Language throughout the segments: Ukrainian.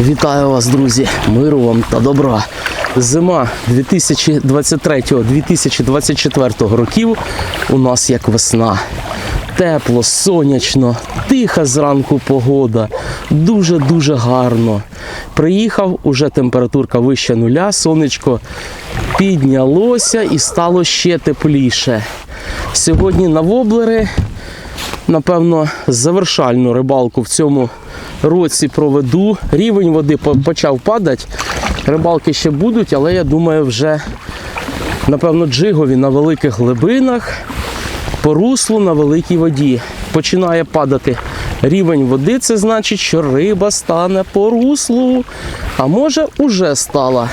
Вітаю вас, друзі! Миру вам та добра. Зима 2023-2024 років у нас як весна. Тепло, сонячно, тиха зранку погода, дуже-дуже гарно. Приїхав, уже температурка вища нуля, сонечко піднялося і стало ще тепліше. Сьогодні на воблери напевно, завершальну рибалку в цьому році проведу. Рівень води почав падати. Рибалки ще будуть, але я думаю, вже напевно джигові на великих глибинах по руслу на великій воді. Починає падати рівень води, це значить, що риба стане по руслу. А може, уже стала.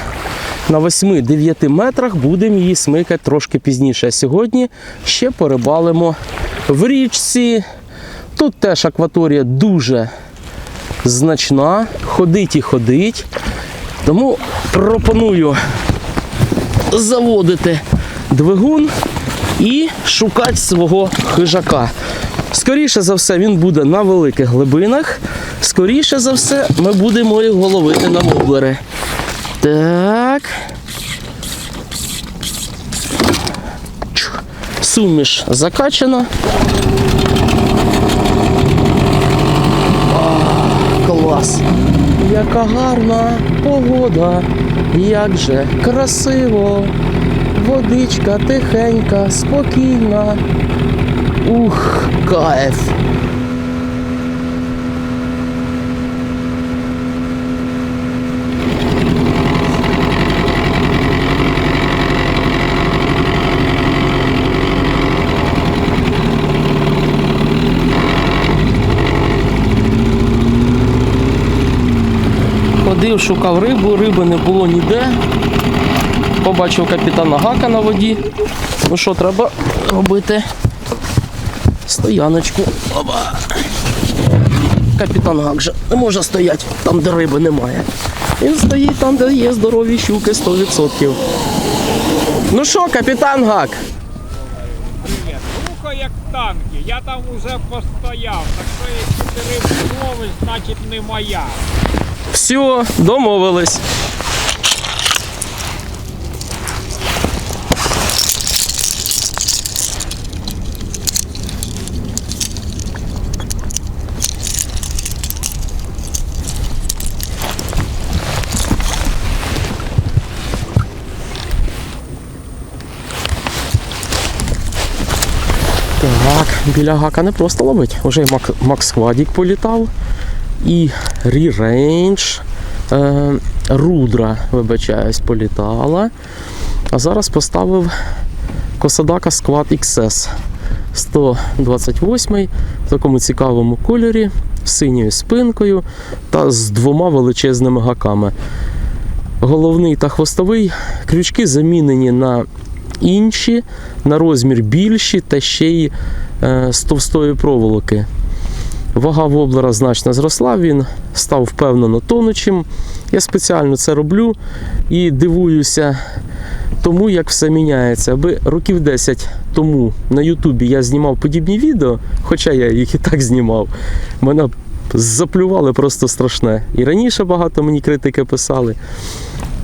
На 8-9 метрах будемо її смикати трошки пізніше. Сьогодні ще порибалимо в річці. Тут теж акваторія дуже значна. Ходить і ходить. Тому пропоную заводити двигун і шукати свого хижака. Скоріше за все, він буде на великих глибинах. Скоріше за все, ми будемо його ловити на воблери. Так. Суміш закачана. А, Клас! Яка гарна погода, як же красиво, водичка тихенька, спокійна. Ух, кайф! Ходив, шукав рибу, риби не було ніде. Побачив капітана Гака на воді. Ну що, треба робити стояночку. Оба. Капітан Гак же не може стояти там, де риби немає. Він стоїть там, де є здорові щуки 100%. Ну що, капітан Гак? Привіт. Як танки. Я там уже постояв. Так що якщо ти рибу ловиш, значить не моя. Все, домовились. Так, біля гака не просто ловить. Уже Макс Хвадік політав. І Рірейндж. Е, Рудра, вибачаюсь, політала. А зараз поставив Косадака Squad XS 128 в такому цікавому кольорі, з синьою спинкою та з двома величезними гаками. Головний та хвостовий крючки замінені на інші, на розмір більші та ще й е, з товстої проволоки. Вага воблера значно зросла, він став впевнено тонучим. Я спеціально це роблю і дивуюся тому, як все міняється. Аби років 10 тому на Ютубі я знімав подібні відео, хоча я їх і так знімав, мене заплювали просто страшне. І раніше багато мені критики писали.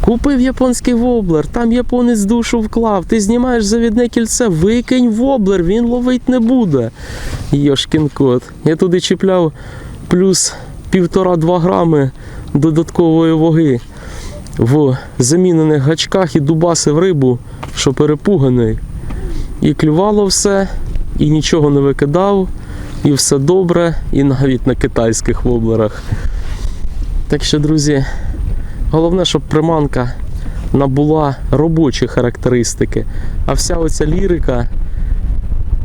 Купив японський воблер, там японець душу вклав. Ти знімаєш завідне кільце, викинь воблер, він ловить не буде. Йошкін кот. Я туди чіпляв плюс півтора-два грами додаткової ваги в замінених гачках і дубасив рибу, що перепуганий. І клювало все, і нічого не викидав, і все добре, і навіть на китайських воблерах. Так що, друзі, Головне, щоб приманка набула робочі характеристики. А вся оця лірика,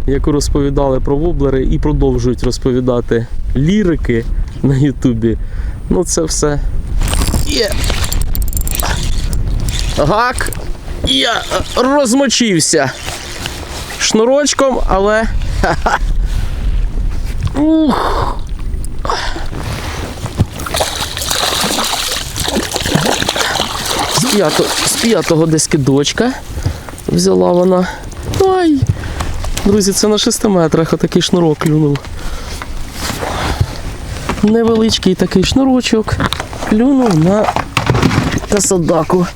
яку розповідали про воблери і продовжують розповідати лірики на Ютубі, ну це все є. Гак. Я розмочився шнурочком, але. Ух. П'ятого, з п'ятого десь кидочка взяла вона. Ой! Друзі, це на 6 метрах отакий шнурок клюнув. невеличкий такий шнурочок. Клюнув на касадаку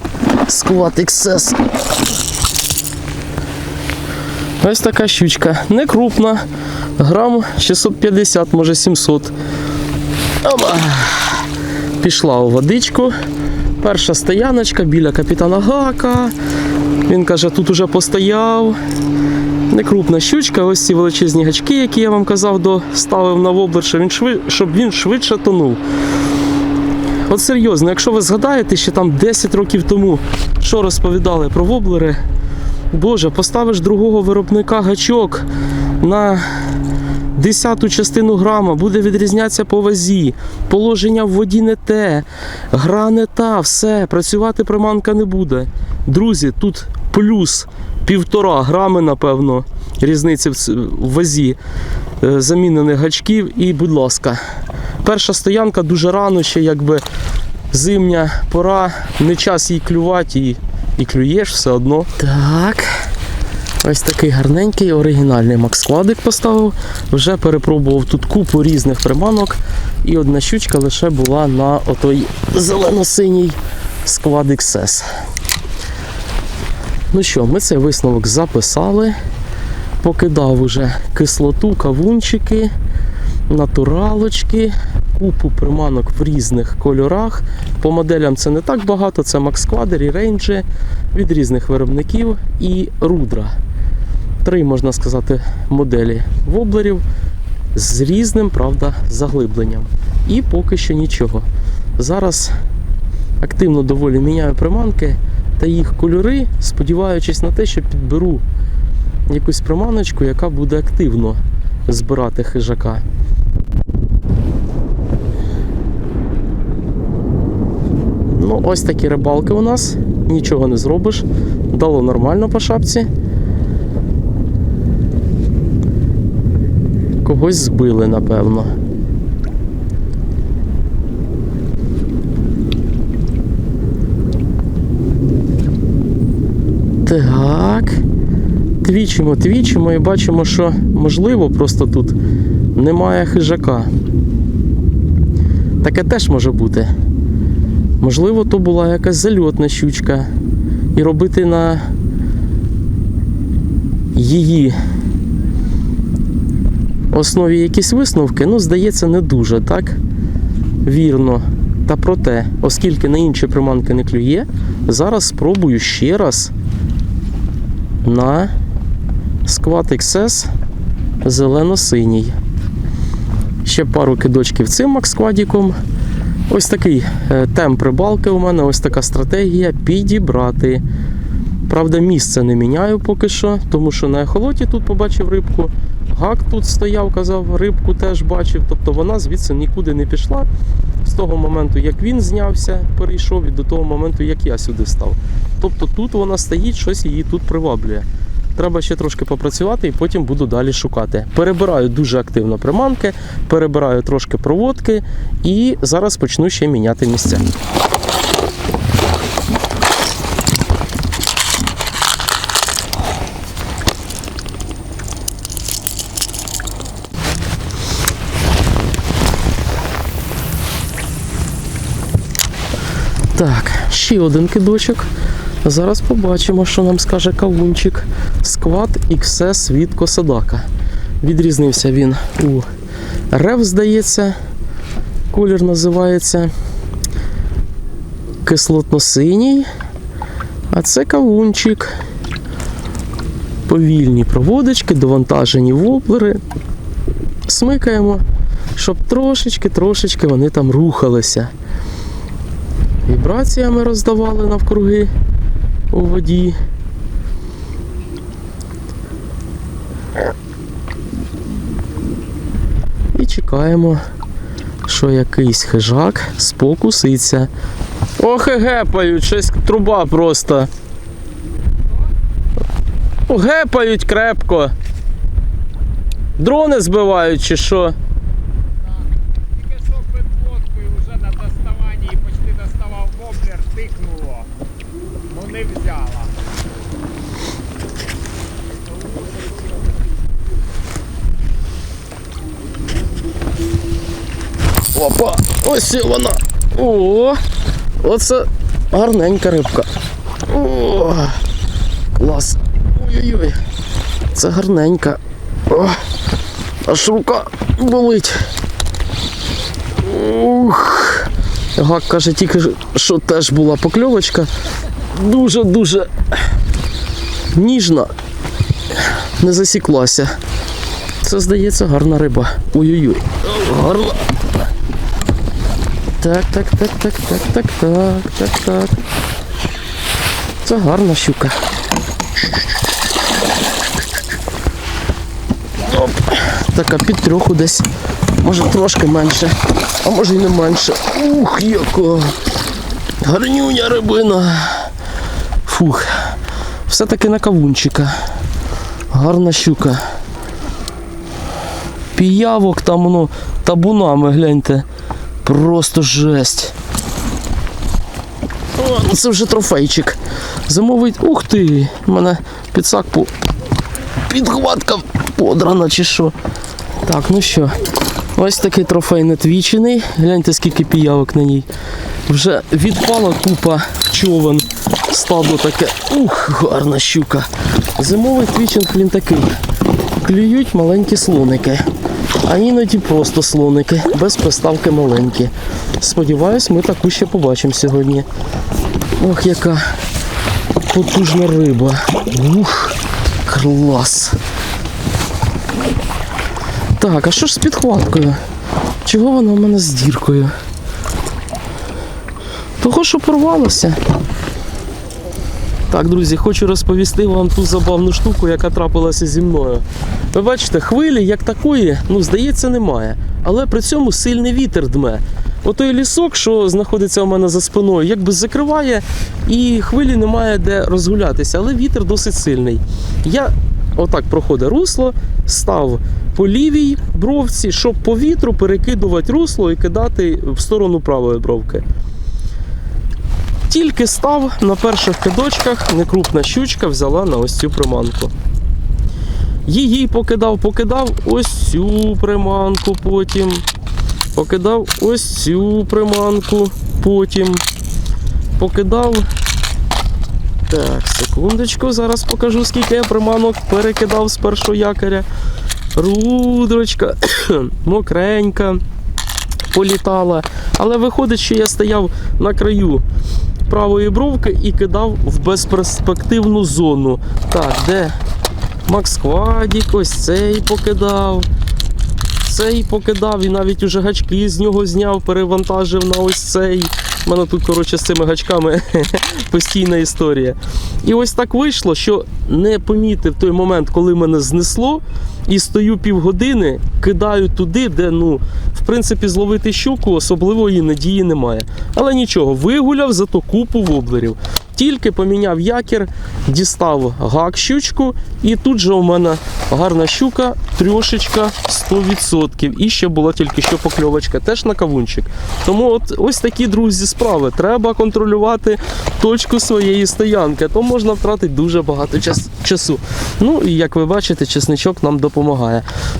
Squat XS. Ось така щучка. Не крупна. Грам 650, може 700. Оба. Пішла у водичку. Перша стояночка біля капітана Гака. Він каже, тут уже постояв. Некрупна щучка, ось ці величезні гачки, які я вам казав, доставив на воблер, щоб він, щоб він швидше тонув. От серйозно, якщо ви згадаєте, ще там 10 років тому, що розповідали про воблери, Боже, поставиш другого виробника гачок на десяту частину грама, буде відрізнятися по вазі, положення в воді не те, гра не та, все, працювати приманка не буде. Друзі, тут плюс півтора грами, напевно, різниці в вазі е, замінених гачків. І, будь ласка, перша стоянка дуже рано, ще якби зимня пора, не час їй клювати і, і клюєш все одно. Так. Ось такий гарненький оригінальний макскладик поставив. Вже перепробував тут купу різних приманок. І одна щучка лише була на отой зелено-синій склад XS. Ну що, ми цей висновок записали. Покидав уже кислоту, кавунчики, натуралочки, купу приманок в різних кольорах. По моделям це не так багато, це Max Quader і рейнджі від різних виробників і рудра. Три, можна сказати, моделі воблерів з різним, правда, заглибленням. І поки що нічого. Зараз активно доволі міняю приманки та їх кольори, сподіваючись на те, що підберу якусь приманочку, яка буде активно збирати хижака. Ну, ось такі рибалки у нас. Нічого не зробиш. Дало нормально по шапці. Когось збили, напевно. Так. Твічимо, твічимо і бачимо, що можливо просто тут немає хижака. Таке теж може бути. Можливо, то була якась зальотна щучка. І робити на її основі якісь висновки, ну, здається, не дуже так вірно. Та проте, оскільки на інші приманки не клює, зараз спробую ще раз на Squat XS зелено-синій. Ще пару кидочків цим максквадіком. Ось такий е, темп рибалки у мене, ось така стратегія підібрати. Правда, місце не міняю поки що, тому що на ехолоті тут побачив рибку. Гак тут стояв, казав, рибку теж бачив. Тобто вона звідси нікуди не пішла. З того моменту, як він знявся, перейшов, і до того моменту, як я сюди став. Тобто тут вона стоїть, щось її тут приваблює. Треба ще трошки попрацювати і потім буду далі шукати. Перебираю дуже активно приманки, перебираю трошки проводки і зараз почну ще міняти місця. Так, ще один кидочок. Зараз побачимо, що нам скаже кавунчик. Сквад XS від Косадака. Відрізнився він у рев, здається. Колір називається кислотно-синій. А це кавунчик. Повільні проводочки, довантажені воблери. Смикаємо, щоб трошечки-трошечки вони там рухалися. Вібраціями роздавали навкруги у воді. І чекаємо, що якийсь хижак спокуситься. Ох, гепають, щось труба просто. Гепають крепко. Дрони збивають чи що? Тільки що підводкою вже на доставанні і почти доставав воблер, тикнуло. Ну не взяла. Опа! Ось вона. О! Оце гарненька рибка. О! Клас. Ой-ой-ой. Це гарненька. О! Аж рука болить. Ух. Гак каже, тільки що теж була покльовочка. Дуже-дуже ніжна. Не засіклася. Це здається гарна риба. Ой-ой-ой. Гарна. Так, так, так, так, так, так, так, так, так. Це гарна щука. Оп. Така під трьоху десь. Може трошки менше, а може й не менше. Ух, яка. Гарнюня рибина. Фух. Все-таки на кавунчика. Гарна щука. Піявок там воно табунами, гляньте. Просто жесть. О, ну це вже трофейчик. Зимовий. Ух ти! У мене підсак по. Підхватка подрана чи що. Так, ну що. Ось такий трофей нетвічений. Гляньте, скільки піявок на ній. Вже відпала купа човен. Стадо таке. Ух, гарна щука. Зимовий твічинг він такий. Клюють маленькі слоники. А іноді просто слоники, без приставки маленькі. Сподіваюсь, ми таку ще побачимо сьогодні. Ох, яка потужна риба. Ух, клас. Так, а що ж з підхваткою? Чого вона в мене з діркою? Того, що порвалося. Так, друзі, хочу розповісти вам ту забавну штуку, яка трапилася зі мною. Ви бачите, хвилі як такої, ну, здається, немає. Але при цьому сильний вітер дме. Отой лісок, що знаходиться у мене за спиною, якби закриває, і хвилі немає де розгулятися, але вітер досить сильний. Я отак проходить русло, став по лівій бровці, щоб по вітру перекидувати русло і кидати в сторону правої бровки. Тільки став на перших кидочках, некрупна щучка взяла на ось цю приманку. Її покидав, покидав ось цю приманку потім. Покидав ось цю приманку потім. Покидав. Так, секундочку, зараз покажу, скільки я приманок перекидав з першого якоря. Рудрочка, мокренька, політала. Але виходить, що я стояв на краю правої бровки і кидав в безперспективну зону. Так, де Макс Квадік, ось цей покидав. Цей покидав і навіть уже гачки з нього зняв, перевантажив на ось цей. У мене тут, коротше, з цими гачками постійна історія. І ось так вийшло, що не помітив той момент, коли мене знесло, і стою півгодини, кидаю туди, де, ну, в принципі, зловити щуку особливої надії немає. Але нічого, вигуляв зато купу воблерів. Тільки поміняв якір, дістав гак щучку, і тут же у мене гарна щука, трьошечка 100%. І ще була тільки що покльовочка, теж на кавунчик. Тому от ось такі друзі справи. Треба контролювати точку своєї стоянки, то можна втратити дуже багато час, часу. Ну і як ви бачите, чесничок нам допомагає.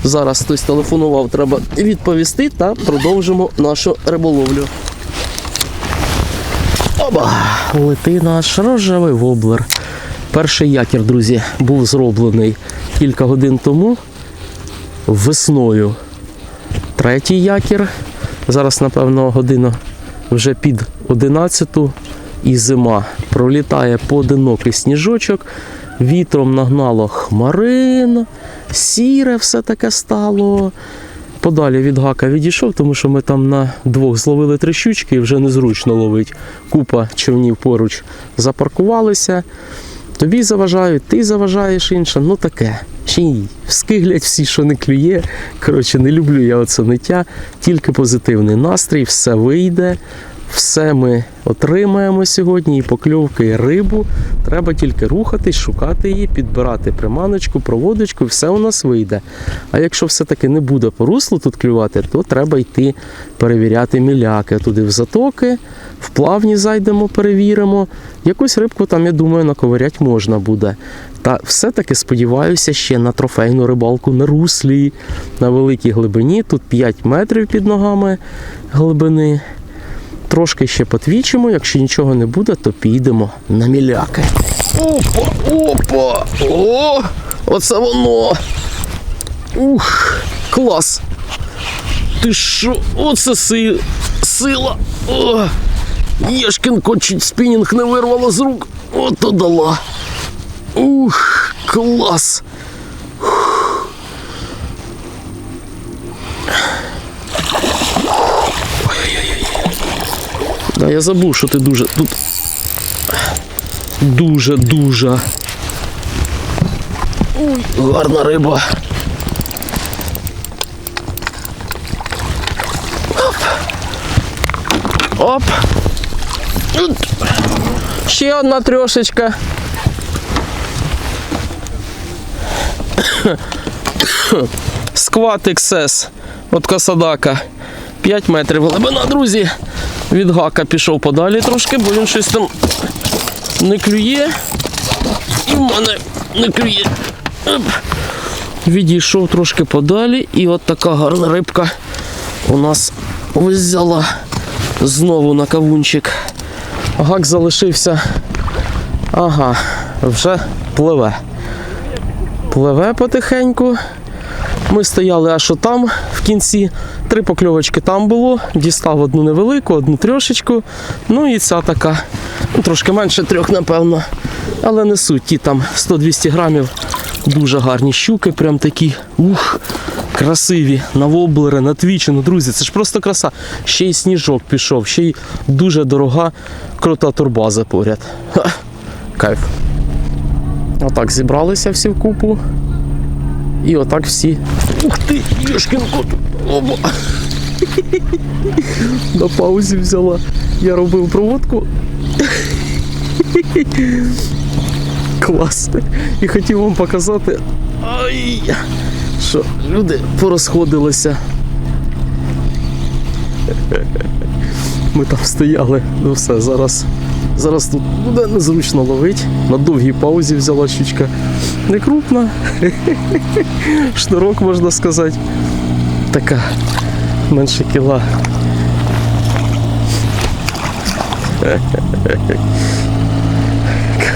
Зараз хтось телефонував, треба відповісти та продовжимо нашу риболовлю. Оба! Лети наш рожевий воблер. Перший якір, друзі, був зроблений кілька годин тому весною. Третій якір. Зараз, напевно, година вже під 11 і зима. Пролітає поодинокий сніжочок, вітром нагнало хмарин, сіре все таке стало. Подалі від гака відійшов, тому що ми там на двох зловили три щучки і вже незручно ловить. Купа човнів поруч запаркувалися. Тобі заважають, ти заважаєш іншим. Ну таке. Ще й всі, що не клює. Коротше, не люблю я оце ниття. Тільки позитивний настрій, все вийде, все ми отримаємо сьогодні. І покльовки, і рибу. Треба тільки рухатись, шукати її, підбирати приманочку, проводочку, все у нас вийде. А якщо все-таки не буде по руслу тут клювати, то треба йти перевіряти міляки туди в затоки, В плавні зайдемо, перевіримо. Якусь рибку там, я думаю, наковирять можна буде. Та все-таки сподіваюся ще на трофейну рибалку на руслі, на великій глибині. Тут 5 метрів під ногами глибини. Трошки ще потвічимо, якщо нічого не буде, то підемо на міляки. Опа, опа! О! Оце воно! Ух, клас! Ти що? Оце си... сила! О! Єшкінко чуть спінінг не вирвало з рук. Ото дала. Ух, клас! Да, я забув, що ти дуже тут. Дуже, дуже. Ой, гарна риба. Оп. Оп. Ще одна трьошечка. Скват XS от Касадака. 5 метрів глибина, друзі. Від гака пішов подалі трошки, бо він щось там не клює. І в мене не клює. Відійшов трошки подалі, і от така гарна рибка у нас взяла знову на кавунчик. Гак залишився. Ага, вже пливе. Пливе потихеньку. Ми стояли аж отам в кінці. Три покльовочки там було. Дістав одну невелику, одну трьошечку. Ну і ця така. Ну, трошки менше трьох, напевно. Але не суть. Ті там 100-200 грамів. Дуже гарні щуки, прям такі. Ух, красиві. На воблери, на твічину. Друзі, це ж просто краса. Ще й сніжок пішов, ще й дуже дорога крута турбаза поряд. Ха, кайф. Отак зібралися всі в купу. І отак всі. Ух ти, Єшкін кот. Оба. На паузі взяла. Я робив проводку. Клас. І хотів вам показати. Ай! Що люди порозходилися. Ми там стояли. Ну все, зараз. Зараз тут буде незручно ловити. На довгій паузі взяла щучка. Не крупна. Шнурок, можна сказати. Така менше кіла.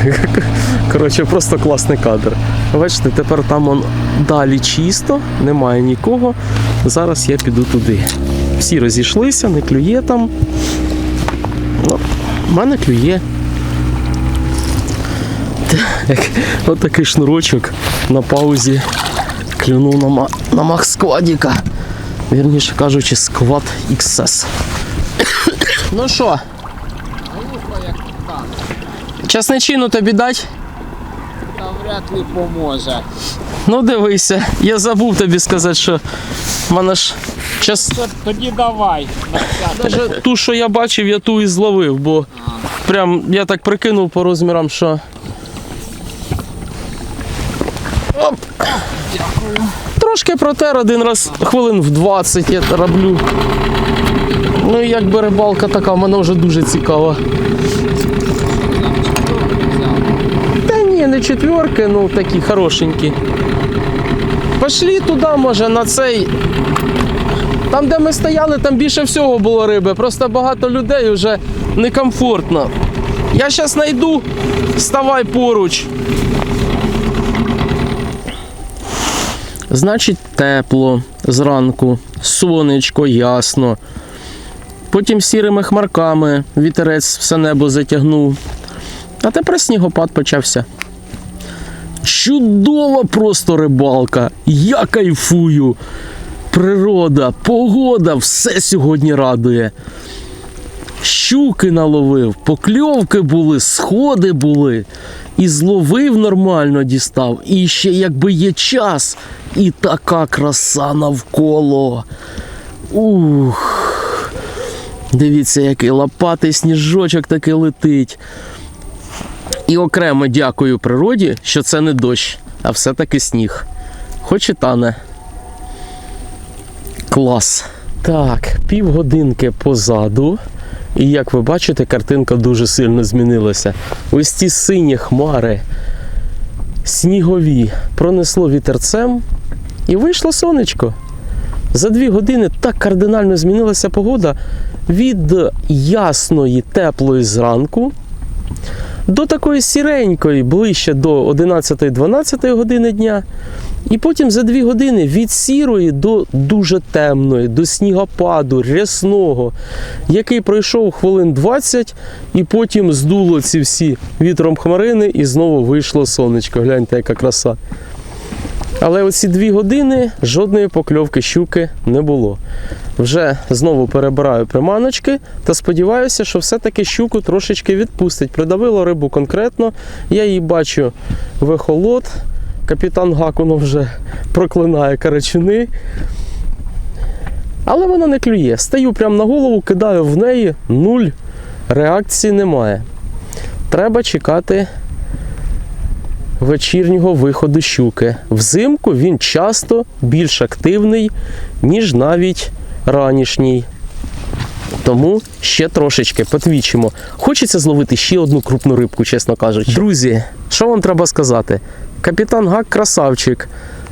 Коротше, просто класний кадр. Бачите, тепер там он далі чисто, немає нікого. Зараз я піду туди. Всі розійшлися, не клює там. В мене клює. Так, От такий шнурочок на паузі клюнув на, ма- на мах складіка. Вірніше кажучи, сквад XS. ну що, часничину тобі дать? та вряд ли поможе. Ну дивися, я забув тобі сказати, що в мене ж час. Тоді давай. на всяк. Даже ту, що я бачив, я ту і зловив, бо прям я так прикинув по розмірам, що. Оп. Трошки протер один раз хвилин в 20 я роблю. Ну і якби рибалка така, в мене вже дуже цікава. Та ні, не четверки, ну такі хорошенькі. Пошли туди, може, на цей. Там, де ми стояли, там більше всього було риби. Просто багато людей вже некомфортно. Я зараз знайду, ставай поруч. Значить, тепло зранку, сонечко ясно. Потім сірими хмарками вітерець все небо затягнув. А тепер снігопад почався. Чудова просто рибалка. Я кайфую. Природа, погода, все сьогодні радує. Щуки наловив, покльовки були, сходи були. І зловив нормально дістав. І ще якби є час, і така краса навколо. Ух. Дивіться, який лопатий сніжочок таки летить. І окремо дякую природі, що це не дощ, а все-таки сніг. Хоч і тане. Клас. Так, півгодинки позаду. І як ви бачите, картинка дуже сильно змінилася. Ось ті сині хмари, снігові, пронесло вітерцем і вийшло сонечко. За дві години так кардинально змінилася погода від ясної, теплої зранку до такої сіренької, ближче до 11-12 години дня. І потім за дві години від сірої до дуже темної, до снігопаду, рясного, який пройшов хвилин 20, і потім здуло ці всі вітром хмарини, і знову вийшло сонечко. Гляньте, яка краса. Але оці дві години жодної покльовки щуки не було. Вже знову перебираю приманочки та сподіваюся, що все-таки щуку трошечки відпустить. Придавило рибу конкретно. Я її бачу в. Капітан Гакунов вже проклинає карачуни. Але вона не клює. Стаю прямо на голову, кидаю в неї, нуль. Реакції немає. Треба чекати вечірнього виходу щуки. Взимку він часто більш активний, ніж навіть ранішній. Тому ще трошечки потвічимо. Хочеться зловити ще одну крупну рибку, чесно кажучи. Друзі, що вам треба сказати? Капітан Гак красавчик.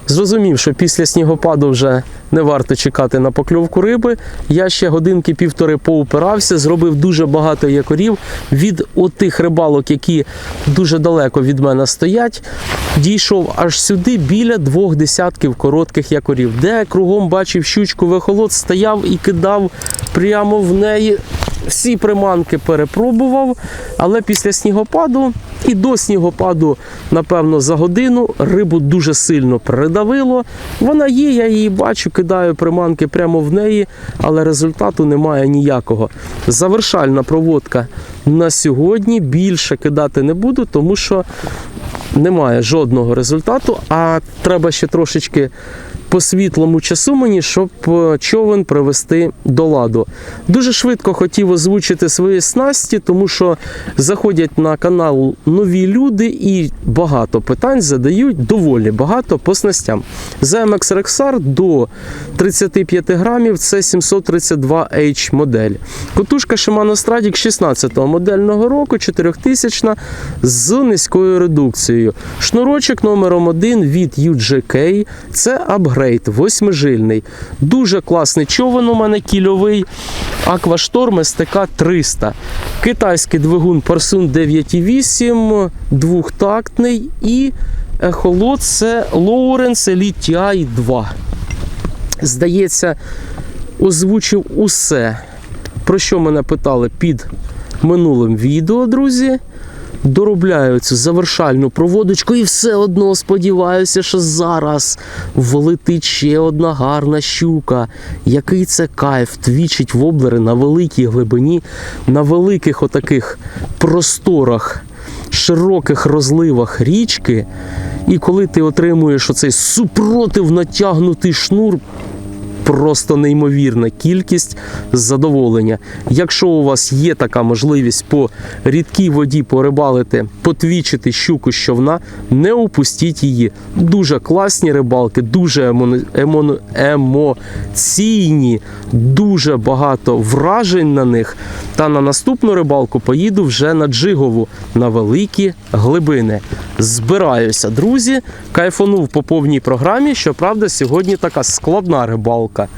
Зрозумів, що після снігопаду вже не варто чекати на покльовку риби. Я ще годинки півтори поупирався, зробив дуже багато якорів від отих рибалок, які дуже далеко від мене стоять. Дійшов аж сюди біля двох десятків коротких якорів, де кругом бачив щучку вихолод, стояв і кидав прямо в неї. Всі приманки перепробував, але після снігопаду і до снігопаду, напевно, за годину рибу дуже сильно придавило. Вона є, я її бачу, кидаю приманки прямо в неї, але результату немає ніякого. Завершальна проводка на сьогодні більше кидати не буду, тому що немає жодного результату, а треба ще трошечки по світлому часу мені, щоб е, човен привести до ладу. Дуже швидко хотів озвучити свої снасті, тому що заходять на канал нові люди і багато питань задають доволі багато по снастям. ZMX Rexar до 35 грамів це 732H модель. Котушка Shimano Stradic 16 модельного року, 4000 з низькою редукцією. Шнурочок номером 1 від UGK. Це апгрейд, восьмижильний. Дуже класний човен у мене кільовий. Aquastorm STK 300. Китайський двигун Parsun 9.8, двохтактний і ехолот це Lawrence Elite TI 2. Здається, озвучив усе, про що мене питали під минулим відео, друзі. Доробляю цю завершальну проводочку і все одно сподіваюся, що зараз влетить ще одна гарна щука. Який це кайф твічить воблери на великій глибині, на великих отаких просторах, широких розливах річки. І коли ти отримуєш оцей супротив натягнутий шнур, просто неймовірна кількість задоволення. Якщо у вас є така можливість по рідкій воді порибалити, потвічити щуку з човна, не упустіть її. Дуже класні рибалки, дуже емоційні, дуже багато вражень на них. Та на наступну рибалку поїду вже на Джигову на великі глибини. Збираюся, друзі. Кайфанув по повній програмі. Щоправда, сьогодні така складна рибалка.